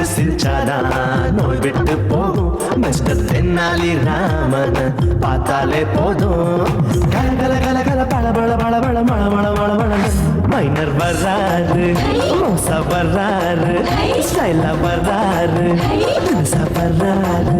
விட்டு சிரிச்சாதான் நோய் விட்டு போகும். மிஸ்டர் தென்னாலி ராமன் பார்த்தாலே போதும். கல கல கல கல பல பல பல பல மழ மழ மழ மழ மைனர் வர்றாரு மோசா வர்றாரு ஸ்டைலா வர்றாரு மோசா வர்றாரு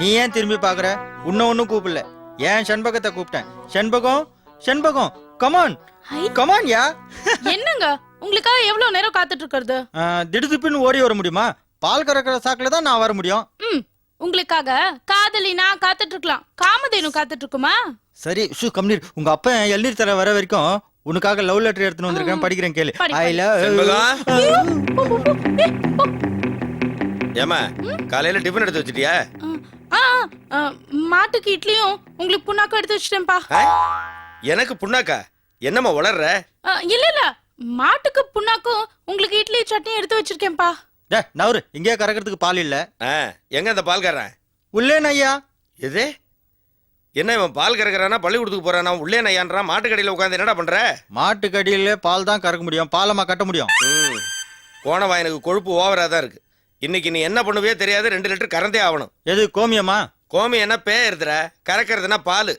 நீ ஏன் திரும்பி பாக்குற உன்ன ஒன்னும் கூப்பிடல. ஏன் செண்பகத்தை கூப்பிட்டேன்? Shenbagam? Shenbagam. Come on. Come on யா? என்னங்க? உங்களுக்காக எவ்வளவு நேரம் காத்துட்டு இருக்கிறது திடுதிப்புன்னு ஓடி வர முடியுமா? பால் கறக்கிற சாக்குல தான் நான் வர முடியும். ம் உங்களுக்காக காதலி நான் காத்துட்டு இருக்கலாம் காமதேனு காத்துட்டு இருக்குமா சரி ஷூ கம்னீர் உங்க அப்பா எல்நீர் தர வர வரைக்கும் உனக்காக லவ் லெட்டர் எடுத்துன்னு வந்திருக்கேன். படிக்கிறேன் கேளு. ஐ. லவ் ஏமா காலையில டிஃபன் எடுத்து வச்சிட்டியா? மாட்டுக்கு இட்லியும் உங்களுக்கு புண்ணாக்கும் எடுத்து வச்சிட்டேன்ப்பா. ஆ? எனக்கு புண்ணாக்கா? என்னம்மா வளர்ற? ஆ, இல்ல இல்ல. மாட்டுக்கு புண்ணாக்கும் உங்களுக்கு இட்லி சட்னி எடுத்து வச்சிருக்கேன்ப்பா. டே நவரு இங்கே கறக்கிறதுக்கு பால் இல்ல. ஆ, எங்க அந்த பால்காரன்? உள்ளேன் ஐயா. எது? என்ன இவன் பால் கறக்குறானா பள்ளிக்கூடத்துக்கு போறானா? உள்ளே நையான்றான் மாட்டுக்கடையில உட்காந்து என்னடா பண்ற? மாட்டு கடியில பால் தான் கறக்க முடியும். பாலமா கட்ட முடியும். எனக்கு கொழுப்பு ஓவரா தான் இருக்கு. இன்னைக்கு நீ என்ன பண்ணுவே தெரியாது ரெண்டு லிட்டர் கறந்தே ஆகணும். எது கோமியமா? கோமி என்ன பேருதுற கறக்கிறதுனா பால்.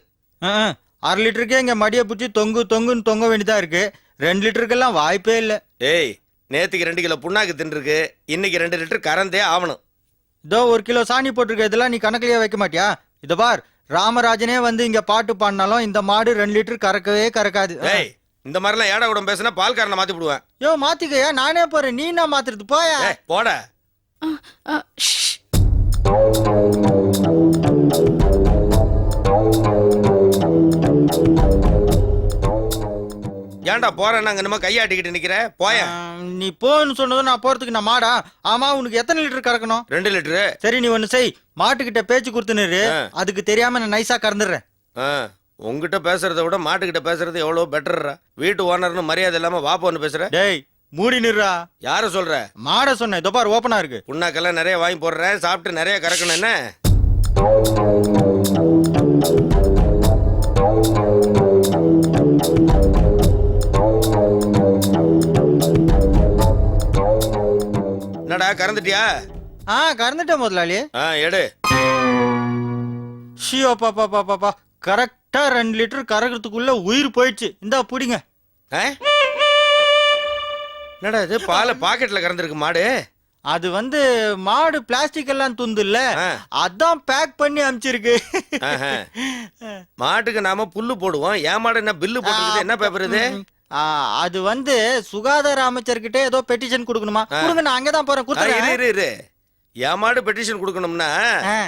அரை லிட்டருக்கே இங்க மடியை பிடிச்சி தொங்கு தொங்குன்னு தொங்க வேண்டியதா இருக்கு. ரெண்டு லிட்டருக்கெல்லாம் வாய்ப்பே இல்ல. ஏய் நேத்துக்கு ரெண்டு கிலோ புண்ணாக்கு தின்றுருக்கு. இன்னைக்கு ரெண்டு லிட்டர் கறந்தே ஆகணும். இதோ ஒரு கிலோ சாணி போட்டிருக்க இதெல்லாம் நீ கணக்குலயே வைக்க மாட்டியா? இத பார் ராமராஜனே வந்து இங்க பாட்டு பாடினாலும் இந்த மாடு ரெண்டு லிட்டர் கறக்கவே கறக்காது. ஏய் இந்த மாதிரிலாம் ஏடா கூட பேசினா பால்காரனை மாத்தி விடுவேன் யோ மாத்திக்கயா? நானே போறேன். நீ என்ன மாத்துறது? போயா? போட. ஏன்டா போறேன்னு அங்க என்னமோ கையாட்டிக்கிட்டு நிக்கிற? போய. நீ போன்னு சொன்னதும் நான் போறதுக்கு நான் மாடா. ஆமா உனக்கு எத்தனை லிட்டர் கறக்கணும்? ரெண்டு லிட்டரு. சரி நீ ஒண்ணு செய். மாட்டுக்கிட்ட பேச்சு கொடுத்துன்னு. அதுக்கு தெரியாம நான் நைஸா கறந்துடுறேன். ஆ, உன்கிட்ட பேசுறத விட மாட்டுக்கிட்ட பேசுறது எவ்வளவு பெட்டர்ரா வீட்டு ஓனர்னு மரியாதை இல்லாம வாப்போன்னு பேசுற? டேய் மூடி நிறா யார சொல்ற? மாட சொன்னேன் இதோ பார் ஓப்பனா இருக்கு. புண்ணாக்கெல்லாம் நிறைய வாங்கி போடுறேன் சாப்பிட்டு நிறைய கறக்கணும் என்ன? என்னடா கறந்துட்டியா? ஆ கறந்துட்டேன் முதலாளி. ஆ எடு. ஷியோ பாப்பா பாப்பா பாப்பா கரெக்டா ரெண்டு லிட்டர் கறக்கிறதுக்குள்ள உயிர் போயிடுச்சு. இந்தா புடிங்க. ஆ? என்னடா இது? பாலை பாக்கெட்ல கறந்துருக்கு மாடு. அது வந்து மாடு பிளாஸ்டிக் எல்லாம் துந்து இல்ல. அதான் பேக் பண்ணி அனுப்பிச்சிருக்கு ஆஹா. மாட்டுக்கு நாம புல்லு போடுவோம். ஏன் மாடு என்ன பில்லு போட்டுருக்குது? என்ன பேப்பர் இது? அது வந்து சுகாதார அமைச்சர்கிட்ட ஏதோ பெட்டிஷன் கொடுக்கணுமா? கொடுங்க நான் அங்கதான் போறேன். கொடுத்துறேன். இரு இரு. என் மாடு பெட்டிஷன் கொடுக்கணும்னா.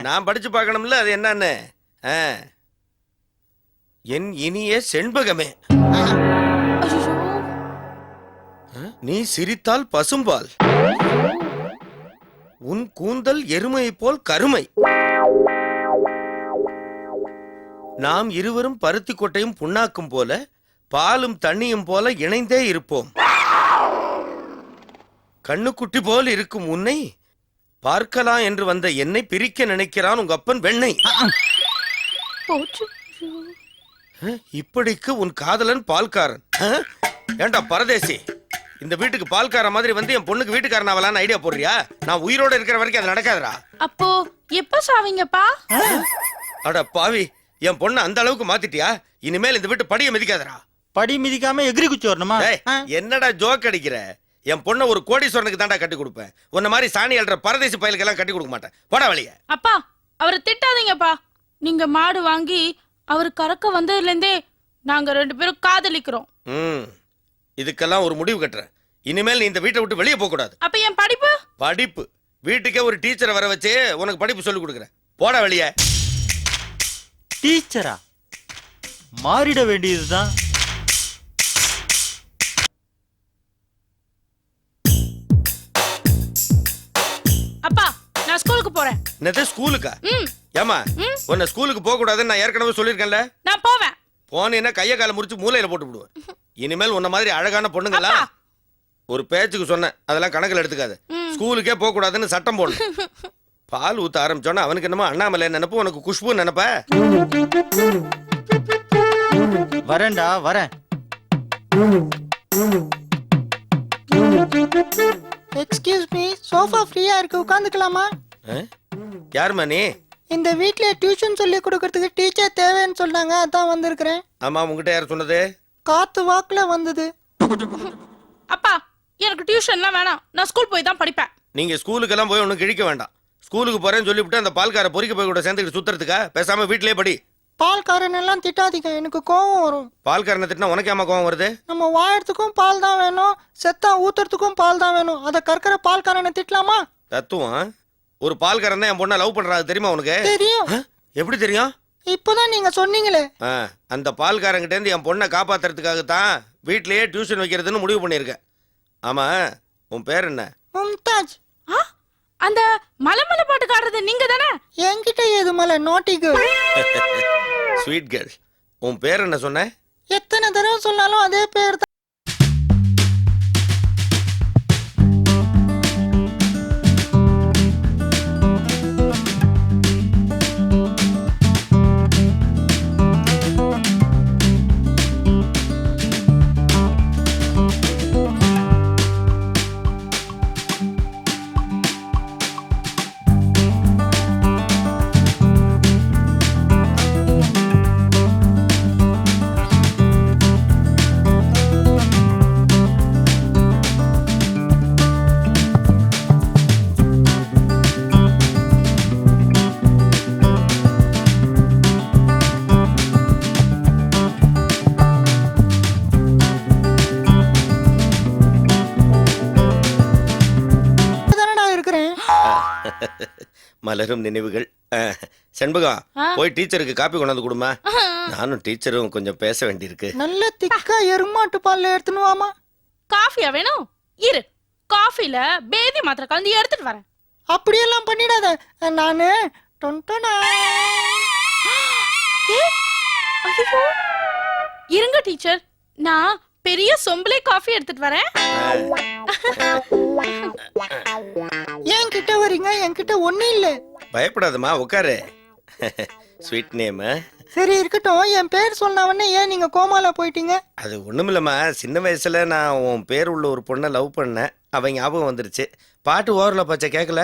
நான் படிச்சு பார்க்கணும்ல அது என்னன்னு. என் இனிய செண்பகமே. நீ சிரித்தால் பசும்பால். உன் கூந்தல் எருமை போல் கருமை. நாம் இருவரும் பருத்தி கொட்டையும் புண்ணாக்கும் போல பாலும் தண்ணியும் போல இணைந்தே இருப்போம். கண்ணுக்குட்டி போல் இருக்கும் உன்னை பார்க்கலாம் என்று வந்த என்னை பிரிக்க நினைக்கிறான் உங்க அப்பன் வெண்ணை. இப்படிக்கு உன் காதலன் பால்காரன். ஏன்டா பரதேசி? இந்த வீட்டுக்கு பால்காரன் மாதிரி வந்து என் பொண்ணுக்கு வீட்டுக்காரன் ஆகலான்னு ஐடியா போடுறியா? நான் உயிரோட இருக்கிற வரைக்கும் அது நடக்காதுடா. அப்போ எப்ப சாவீங்கப்பா? அட பாவி என் பொண்ணை அந்த அளவுக்கு மாத்திட்டியா? இனிமேல் இந்த வீட்டு படியை மிதிக்காதடா. படி மிதிக்காம எகிரி குச்சி வரணுமா? டேய். என்னடா ஜோக் அடிக்கிற? என் பொண்ணை ஒரு கோடீஸ்வரனுக்கு தான்டா கட்டி கொடுப்பேன். உன்ன மாதிரி சாணி அல்ற பரதேசி பயலுக்கெல்லாம் கட்டி கொடுக்க மாட்டேன். போடா வழிய. அப்பா அவரை திட்டாதீங்கப்பா. நீங்க மாடு வாங்கி அவர் கறக்க வந்ததுல இருந்தே நாங்க ரெண்டு பேரும் காதலிக்கிறோம். ம் இதுக்கெல்லாம் ஒரு முடிவு கட்டுறேன். இனிமேல் நீ இந்த வீட்டை விட்டு வெளியே போக கூடாது. அப்ப என் படிப்பு? படிப்பு. வீட்டுக்கே ஒரு டீச்சரை வர வச்சு உனக்கு படிப்பு சொல்லி கொடுக்குறேன். போடா வெளிய. டீச்சரா? மாறிட வேண்டியதுதான். அப்பா நான் ஸ்கூலுக்கு போறேன். என்னது ஸ்கூலுக்கா? ம். ஏமா. உன்னை ஸ்கூலுக்கு போக கூடாதுன்னு நான் ஏற்கனவே சொல்லியிருக்கேன்ல? நான் போவேன். போனேன்னா கைய காலை முறிச்சு மூலையில போட்டு விடுவேன் இனிமேல் உன்ன மாதிரி அழகான பொண்ணுங்களா. ஒரு பேச்சுக்கு சொன்னேன். அதெல்லாம் கணக்கில் எடுத்துக்காது. ஸ்கூலுக்கே போக கூடாதுன்னு சட்டம் போடணும். பால் ஊத்த ஆரம்பிச்சோன்னா அவனுக்கு என்னமோ அண்ணாமலை நினைப்பு உனக்கு குஷ்பு நினைப்ப? வரேன்டா வரேன். எக்ஸ்கியூஸ் மீ சோஃபா ஃப்ரீயா இருக்கு உட்காந்துக்கலாமா யாரும்மா நீ? இந்த வீட்ல டியூஷன் சொல்லி கொடுக்கறதுக்கு டீச்சர் தேவைன்னு சொன்னாங்க அதான் வந்திருக்கிறேன். ஆமா உங்ககிட்ட யார் சொன்னது? காத்து வாக்குல வந்தது. அப்பா எனக்கு டியூஷன்லாம் வேணாம். நான் ஸ்கூல் போய் தான் படிப்பேன். நீங்க ஸ்கூலுக்கெல்லாம் போய் ஒன்றும் கிழிக்க வேண்டாம். ஸ்கூலுக்கு போறேன்னு சொல்லிவிட்டு அந்த பால்கார பொறிக்க போய் கூட சேர்ந்துக்கிட்டு சுத்துறதுக்கா? பேசாம வீட்டிலேயே படி. பால்காரன் எல்லாம் திட்டாதீங்க. எனக்கு கோவம் வரும். பால்காரனை திட்டினா உனக்கு ஏமா கோவம் வருது? நம்ம வாயறதுக்கும் பால் தான் வேணும். செத்தா ஊத்துறதுக்கும் பால் தான் வேணும். அதை கற்கிற பால்காரனை திட்டலாமா? தத்துவம். ஒரு பால்காரன் தான் என் பொண்ணை லவ் பண்றாரு தெரியுமா உனக்கு? தெரியும். ஆ? எப்படி தெரியும்? இப்போதான் நீங்க சொன்னீங்களே. ஆ, அந்த பால்காரங்கிட்ட இருந்து என் பொண்ணை காப்பாத்துறதுக்காக தான் வீட்லயே டியூஷன் வைக்கிறதுன்னு முடிவு பண்ணியிருக்கேன். ஆமா உன் பேர் என்ன? மும்தாஜ். ஆ? அந்த மலை மலை பாட்டு ஆடுறது நீங்க தானே? என்கிட்ட ஏது மலை? நோட்டிக்கு ஸ்வீட் கேர்ள் உன் பேர் என்ன சொன்ன? எத்தனை தடவை சொன்னாலும் அதே பேர் மலரும் நினைவுகள். செண்பகம்? போய் டீச்சருக்கு காப்பி கொண்டாந்து கொடுமா. நானும் டீச்சரும் கொஞ்சம் பேச வேண்டியிருக்கு. நல்ல திக்கா எருமாட்டு பால்ல எடுத்துன்னு வாமா. காஃபியா வேணும்? இரு காஃபில பேதி மாத்திரை கலந்து எடுத்துட்டு வரேன். அப்படியெல்லாம் பண்ணிடாத. நானு டொன்டொனா. இருங்க டீச்சர் நான் பெரிய சொம்பலே காஃபி எடுத்துட்டு வரேன். ஏன் கிட்ட வரீங்க என்கிட்ட ஒண்ணும் இல்ல. பயப்படாதம்மா உட்காரு. ஸ்வீட் நேம் சரி இருக்கட்டும். என் பேர் சொன்னவொடனே ஏன் நீங்க கோமால போயிட்டீங்க? அது ஒண்ணுமில்லம்மா சின்ன வயசுல நான் உன் பேர் உள்ள ஒரு பொண்ணை லவ் பண்ணேன். அவன் ஞாபகம் வந்துருச்சு. பாட்டு ஓரல பச்சை கேட்கல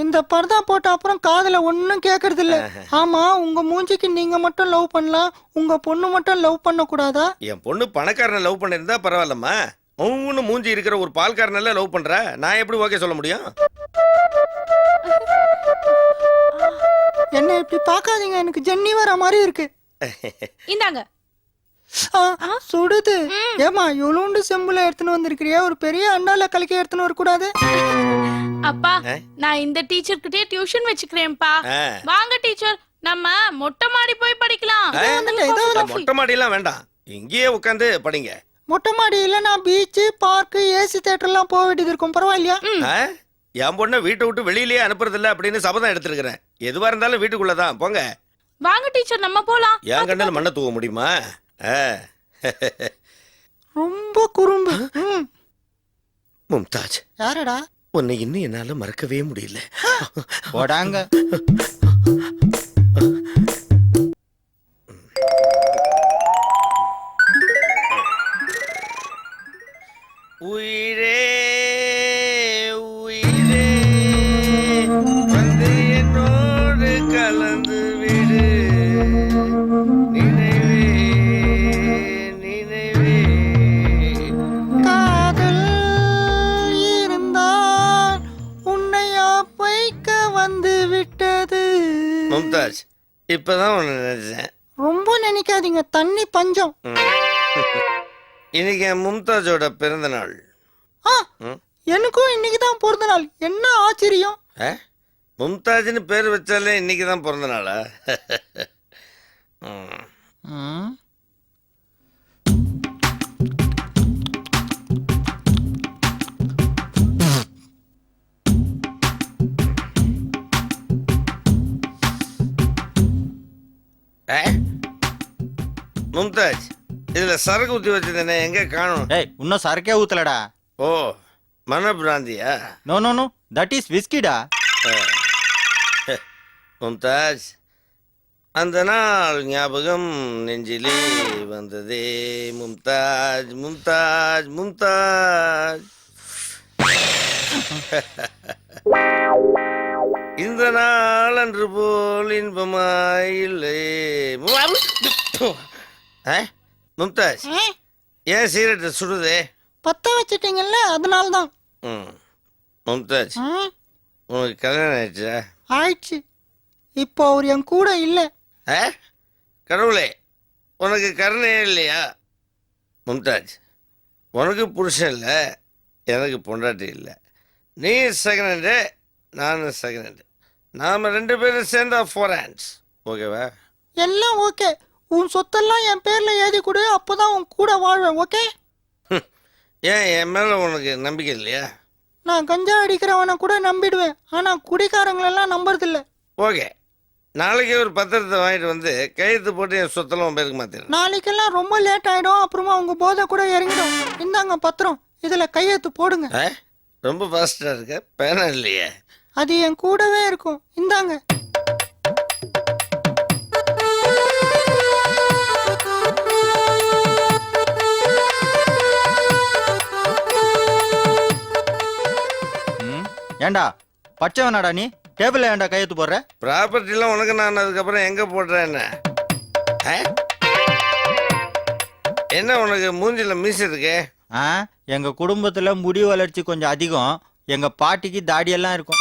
இந்த பர்தா போட்ட அப்புறம் காதுல ஒண்ணும் கேக்குறது இல்ல ஆமா உங்க மூஞ்சிக்கு நீங்க மட்டும் லவ் பண்ணலாம் உங்க பொண்ணு மட்டும் லவ் பண்ண கூடாதா என் பொண்ணு பணக்காரனை லவ் பண்ணிருந்தா பரவாயில்லம்மா. ஒவ்வொன்று மூஞ்சி இருக்கிற ஒரு பால்காரனெல்லாம் லவ் பண்ற? நான் எப்படி ஓகே சொல்ல முடியும்? என்ன இப்படி பார்க்காதீங்க எனக்கு ஜென்னி வர மாதிரி இருக்கு. இந்தாங்க. ஆ, சுடுது. ஏமா இவ்வளோண்டு செம்புல எடுத்துன்னு வந்திருக்கிறியா? ஒரு பெரிய அண்டால கலக்கி எடுத்துன்னு வரக்கூடாது. அப்பா நான் இந்த டீச்சர் கிட்டே டியூஷன் வச்சுக்கிறேன்ப்பா. வாங்க டீச்சர். நம்ம மொட்டை மாடி போய் படிக்கலாம். மொட்டை மாடியெல்லாம் வேண்டாம். இங்கேயே உட்காந்து படிங்க. மொட்டை மாடி இல்லைன்னா பீச்சு பார்க்கு ஏசி தேட்டர்லாம் போக வேண்டியது இருக்கும். பரவாயில்லையா? என் பொண்ணை வீட்டை விட்டு வெளியிலேயே அனுப்புறதில்ல அப்படின்னு சபதம் எடுத்திருக்கிறேன். எதுவா இருந்தாலும் வீட்டுக்குள்ளதான் போங்க. வாங்க டீச்சர் நம்ம போலாம். என் கண்ணில் மண்ணை தூவ முடியுமா. ரொம்ப குறும்பு. மும்தாஜ். யாரடா? உன்னை இன்னும் என்னால மறக்கவே முடியல. போடாங்க. உயிரே உயிரே இப்பதான் உன்னை நினைச்சேன். ரொம்ப நினைக்காதீங்க தண்ணி பஞ்சம். இன்னைக்கு என் மும்தாஜோட பிறந்த நாள். ஆ. எனக்கும் இன்னைக்கு தான் பிறந்த நாள். என்ன ஆச்சரியம்? மும்தாஜ்னு பேர் வச்சாலே இன்னைக்கு தான் பிறந்த நாளா? மும்தாஜ் இதுல சரக்கு ஊத்தி வச்சதுனே எங்க காணும்? டேய் இன்னும் சரக்கே ஊத்தலடா. ஓ மனப்பிராந்தியா? No no no. That is விஸ்கிடா Mumtaz அந்த நாள் ஞாபகம் நெஞ்சிலே வந்ததே மும்தாஜ் மும்தாஜ் மும்தாஜ். இந்த நாள் அன்று போல் இன்பமாயில்லை. மும்தாஜ் ஏன் சீரட்டை சுடுதே? பத்த வச்சிட்டீங்கல்ல அதனால தான் ம். மும்தாஜ் உனக்கு கல்யாணம் ஆயிடுச்சா? ஆயிடுச்சு. இப்போ அவர் என் கூட இல்லை. ஆ? கடவுளே உனக்கு கருணையே இல்லையா? மும்தாஜ் உனக்கு புருஷன் இல்லை எனக்கு பொண்டாட்டி இல்லை. நீ செகண்ட் ஹேண்டு நானும் செகண்ட் ஹேண்டு நாம் ரெண்டு பேரும் சேர்ந்தா ஃபோர் ஹேண்ட்ஸ் ஓகேவா எல்லாம் ஓகே உன் சொத்தெல்லாம் என் பேர்ல எழுதி கொடு அப்போதான் உன் கூட வாழ்வேன் ஓகே ஏன் என் மேலே உனக்கு நம்பிக்கை இல்லையா? நான் கஞ்சா அடிக்கிறவனை கூட நம்பிடுவேன் ஆனா குடிக்காரங்களெல்லாம் நம்புறதில்ல. ஓகே நாளைக்கு ஒரு பத்திரத்தை வாங்கிட்டு வந்து கையெழுத்து போட்டு என் சொத்தெல்லாம் உன் பேருக்கு மாற்றிடுறேன் நாளைக்கெல்லாம் ரொம்ப லேட் ஆயிடும் அப்புறமா உங்க போதை கூட இறங்கிடும். இந்தாங்க பத்திரம் இதுல கையெழுத்து போடுங்க. ரொம்ப ஃபாஸ்ட்டாக இருக்க பேனா இல்லையே. அது என் கூடவே இருக்கும். இந்தாங்க. ஏண்டா பச்சை வேணாடா நீ? டேபிள்ல ஏன்டா கையெழுத்து போடுற? ப்ராப்பர்ட்டிலாம் உனக்கு நான் அதுக்கப்புறம் எங்கே போடுறேன் என்ன? ஆ? என்ன உனக்கு மூஞ்சில மீச இருக்கே? ஆ எங்க குடும்பத்துல முடி வளர்ச்சி கொஞ்சம் அதிகம். எங்க பாட்டிக்கு தாடியெல்லாம் இருக்கும்.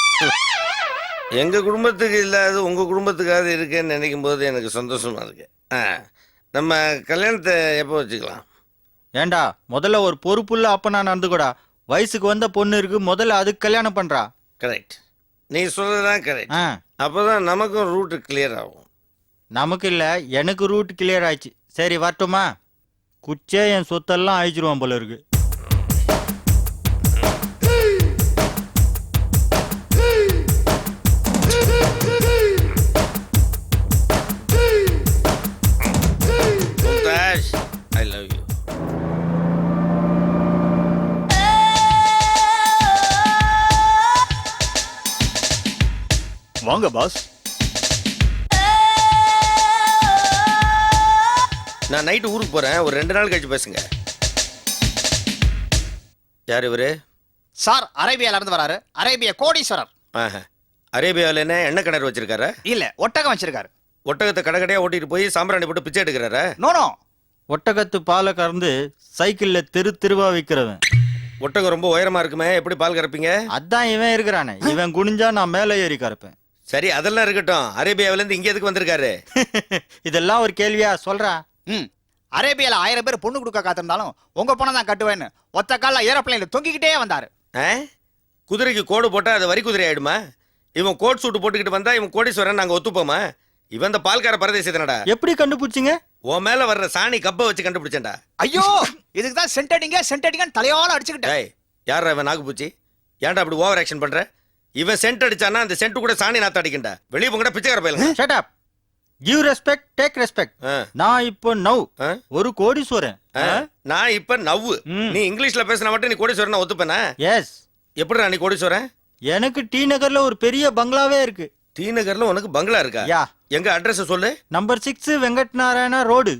எங்க குடும்பத்துக்கு இல்லாத உங்க குடும்பத்துக்காவது இருக்கேன்னு நினைக்கும் போது எனக்கு சந்தோஷமா இருக்கு. ஆ நம்ம கல்யாணத்தை எப்போ வச்சுக்கலாம்? ஏண்டா முதல்ல ஒரு பொறுப்புள்ள அப்பனா நடந்துக்கூடா. வயசுக்கு வந்த பொண்ணு இருக்கு முதல்ல அதுக்கு கல்யாணம் பண்றா. கரெக்ட் நீ சொல்றதுதான் கரெக்ட் ஆ. அப்போதான் நமக்கும் ரூட்டு கிளியர் ஆகும். நமக்கு இல்ல எனக்கு ரூட் கிளியர் ஆயிடுச்சு. சரி வரட்டுமா? குச்சே என் சொத்தெல்லாம் அழிச்சிருவான் போல இருக்கு. வாங்க பாஸ் நான் நைட்டு ஊருக்கு போறேன். ஒரு ரெண்டு நாள் கழிச்சு பேசுங்க. யார் இவரு? சார் அரேபியால இருந்து வராரு. அரேபிய கோடீஸ்வரர். ஆஹா. அரேபியாவில் என்ன எண்ணெய் கிணறு வச்சிருக்காரா? இல்ல ஒட்டகம் வச்சிருக்காரு. ஒட்டகத்தை கடை கடையா ஓட்டிட்டு போய் சாம்பிராணி போட்டு பிச்சை எடுக்கிறாரா? நோ நோ ஒட்டகத்து பாலை கறந்து சைக்கிள்ல தெரு தெருவா விக்கிறவன். ஒட்டகம் ரொம்ப உயரமா இருக்குமே. எப்படி பால் கறப்பீங்க? அதான் இவன் இருக்கிறானே. இவன் குனிஞ்சா நான் மேலே ஏறி கறப்பேன். சரி அதெல்லாம் இருக்கட்டும். அரேபியாவில இருந்து இங்க எதுக்கு வந்திருக்காரு? இதெல்லாம் ஒரு கேள்வியா? சொல்றா. ம். அரேபியால ஆயிரம் பேர் பொண்ணு கொடுக்க காத்திருந்தாலும் உங்க பொண்ணை தான் கட்டுவேன்னு ஒத்த கால ஏரோப்ளைன்ல தொங்கிக்கிட்டே வந்தாரு. ஆ? குதிரைக்கு கோடு போட்டா அது வரி குதிரை ஆயிடுமா? இவன் கோட் சூட்டு போட்டுக்கிட்டு வந்தா இவன் கோடீஸ்வரன் நாங்க ஒத்துப்போமா? இவன் இந்த பால்கார பரதேசத்தனடா எப்படி கண்டுபிடிச்சிங்க? உன் மேல வர்ற சாணி கப்பை வச்சு கண்டுபிடிச்சேன்டா. ஐயோ இதுக்கு தான் சென்ட் அடிங்க சென்ட் அடிங்கன்னு தலையால அடிச்சுக்கிட்டேன். டேய் யாரா இவன் நாகுப்பூச்சி ஏன்டா அப்படி ஓவர் ஆக்ஷன் பண்ற? இவன் சென்ட் அடிச்சானா அந்த சென்ட் கூட சாணி நாத்த அடிக்கண்டா வெளியே போங்கடா பிச்சைக்கார பயிலுங்க shut up give respect take respect நான் இப்போ நவ். ஒரு கோடீஸ்வரன். நான் இப்ப நவ்வு ம். நீ இங்கிலீஷ்ல பேசினா மட்டும் நீ கோடீஸ்வரன் ஒத்துப்பேனா? எஸ் எப்படிடா நீ கோடீஸ்வரன்? எனக்கு டி நகர்ல ஒரு பெரிய பங்களாவே இருக்கு. டி நகர்ல உனக்கு பங்களா இருக்கா? யா. எங்க அட்ரஸ் சொல்லு. Number six Venkat Narayana road.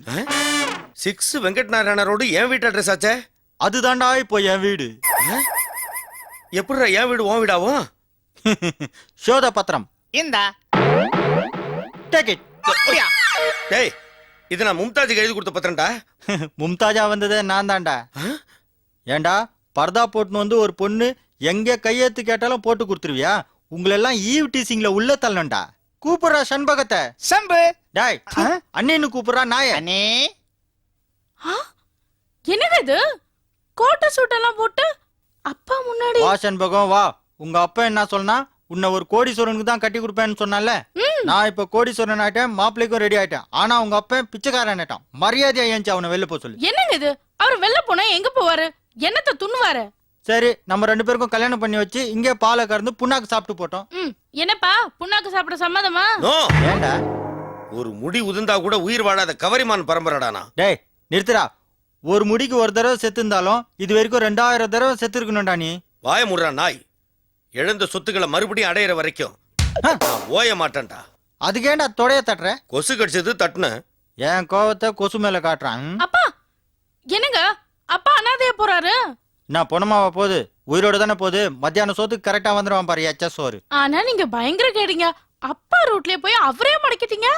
Six Venkat Narayana road என் வீட்டு அட்ரஸ் ஆச்சே? அதுதான்டா இப்போ என் வீடு. எப்படிடா என் வீடு உன் வீடாவும்? சோத பத்திரம் இந்த. டேக் இட் அப்படியா? டேய் இது நான் மும்தாஜுக்கு எழுதி கொடுத்த பத்திரம்டா. மும்தாஜா வந்ததே நான் தான்டா ஏன்டா பர்தா போட்டுன்னு வந்து ஒரு பொண்ணு எங்க கையெழுத்து கேட்டாலும் போட்டு கொடுத்துருவியா? உங்களெல்லாம் ஈவ் டீசிங்ல உள்ள தள்ளணும்டா. கூப்பிடுறா சண்பகத்தை. செம்பு. டாய் அண்ணின்னு கூப்பிடுறா நாய. அண்ணே. என்னங்க இது? கோட்டை சூட்டெல்லாம் போட்டு அப்பா முன்னாடி. வா சண்பகம் வா. உங்க அப்பா என்ன சொன்னா உன்னை ஒரு கோடீஸ்வரனுக்கு தான் கட்டி கொடுப்பேன்னு சொன்னால நான் இப்ப கோடீஸ்வரன் ஆயிட்டேன் மாப்பிள்ளைக்கும் ரெடி ஆயிட்டேன். ஆனா உங்க அப்பா பிச்சைக்காரன் ஆயிட்டான். மரியாதையா ஏஞ்சி அவனை வெளில போக சொல்லு. என்னங்க இது? அவர் வெளில போனா எங்க போவாரு? என்னத்த துண்ணுவாரு? சரி நம்ம ரெண்டு பேருக்கும் கல்யாணம் பண்ணி வச்சு இங்கே பாலை கறந்து புண்ணாக்கு சாப்பிட்டு போட்டோம். என்னப்பா? புண்ணாக்கு சாப்பிட சம்மதமா? நோ. ஏன்டா ஒரு முடி உதிர்ந்தா கூட உயிர் வாழாத கவரிமான் பரம்பரைடானா? டேய் நிறுத்துடா. ஒரு முடிக்கு ஒரு தடவை செத்து இருந்தாலும் இது வரைக்கும் ரெண்டாயிரம் தடவை செத்து இருக்கணும்டா நீ. வாய முடுறா நாய். இழந்த சொத்துக்களை மறுபடியும் அடையிற வரைக்கும். நான் ஓய மாட்டேன்டா. அதுக்கேண்டா தொடைய தட்டுற? கொசு கடிச்சது தட்டுன என் கோவத்தை கொசு மேல காட்டுறான்? அப்பா என்னங்க? அப்பா அனாதையா போறாரு? நான் பொணமாவா போகுது உயிரோட தானே போகுது மத்தியானம் சோத்துக்கு கரெக்டா வந்துடுவான் பாரு எச்ச சோறு. ஆனா நீங்க பயங்கர கேட்டீங்க அப்பா ரூட்லயே போய் அவரே மடக்கிட்டீங்க.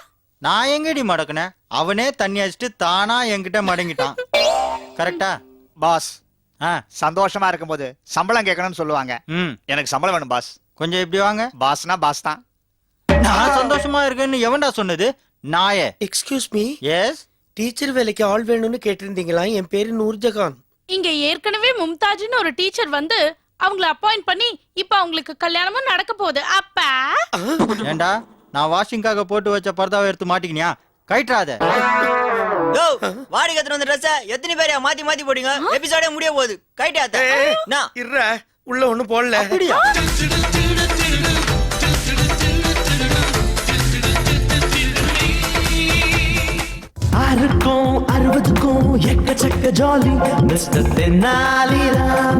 நான் எங்கடி மடக்குனேன் அவனே தண்ணி அடிச்சிட்டு தானா என்கிட்ட மடங்கிட்டான். கரெக்டா பாஸ். சந்தோஷமா இருக்கும்போது சம்பளம் கேட்கணும்னு சொல்லுவாங்க. ம். எனக்கு சம்பளம் வேணும் பாஸ். கொஞ்சம் இப்படி வாங்க. பாஸ்னா பாஸ் தான். நான் சந்தோஷமா இருக்கேன்னு எவன்டா சொன்னது? நாயே. எக்ஸ்கியூஸ் மீ எஸ் டீச்சர் வேலைக்கு ஆள் வேணும்னு கேட்டிருந்தீங்களா? என் பேரு நூர்ஜகான். இங்க ஏற்கனவே மும்தாஜ்னு ஒரு டீச்சர் வந்து அவங்கள அப்பாயிண்ட் பண்ணி இப்ப அவங்களுக்கு கல்யாணமும் நடக்க போகுது. அப்பா. ஏண்டா? நான் வாஷிங்காக போட்டு வச்ச பர்தாவை எடுத்து மாட்டிக்கினியா? கயிற்றாத. வாடகை எடுத்துட்டு வந்த ட்ரெஸ் எத்தனை பேரையா மாத்தி மாத்தி போட்டீங்க எபிசோடே முடிய போகுது. கைட்டாத்த நான் இருற உள்ள ஒண்ணும் போடல. ஆறுக்கும் அறுபதுக்கும் எக்கச்சக்க ஜாலி மிஸ்டர் தென்னாலிராம்.